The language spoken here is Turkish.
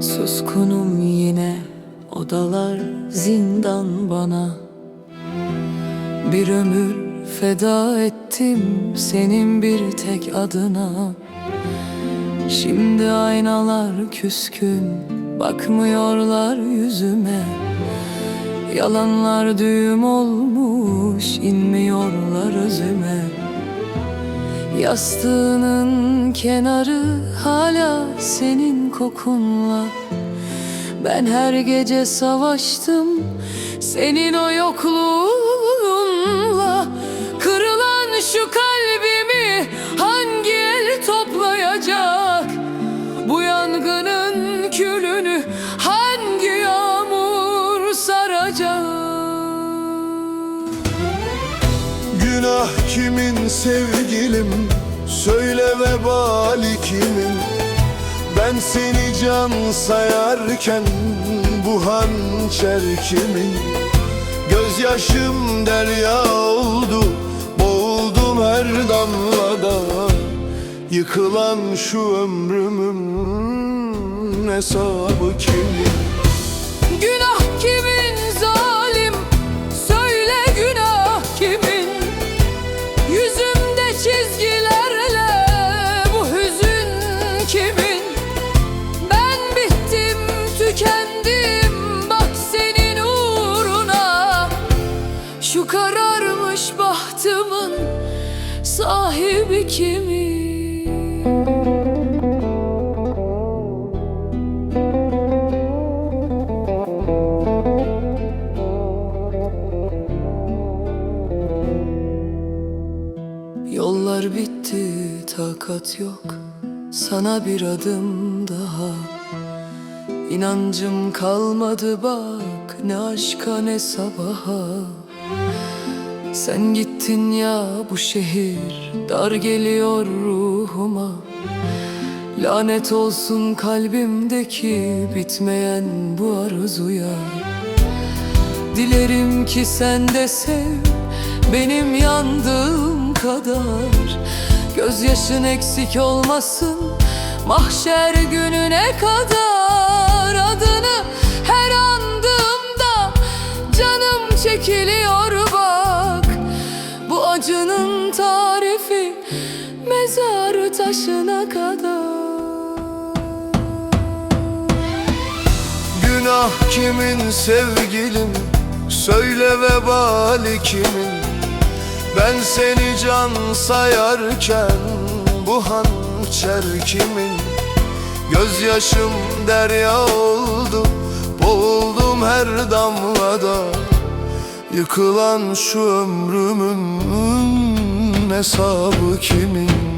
Suskunum yine odalar zindan bana. Bir ömür feda ettim senin bir tek adına. Şimdi aynalar küskün bakmıyorlar yüzüme. Yalanlar düğüm olmuş inmiyorlar özüme. Yastığının kenarı hala senin kokunla. Ben her gece savaştım senin o yokluğunla. Kırılan şu kalbimi hangi el toplayacak? Bu yangının külünü Günah kimin sevgilim? Söyle vebali kimin? Ben seni can sayarken Bu hançer kimin? Gözyaşım derya oldu Boğuldum her damlada. Yıkılan şu ömrümün Hesabı kimin? Günah kimin Sahibi kimin Yollar bitti, takat yok. Sana bir adım daha. İnancım kalmadı bak Ne aşka ne sabaha Sen gittin ya bu şehir Dar geliyor ruhuma. Lanet olsun kalbimdeki Bitmeyen bu arzuya. Dilerim ki sen de sev benim yandığım kadar. Gözyaşın eksik olmasın mahşer gününe kadar. Adını her andığımda canım çekiliyor taşına kadar. Günah kimin sevgilim? Söyle vebali kimin? Ben seni can sayarken Bu hançer kimin? Gözyaşım derya oldu Boğuldum her damlada. Yıkılan şu ömrümün Hesabı kimin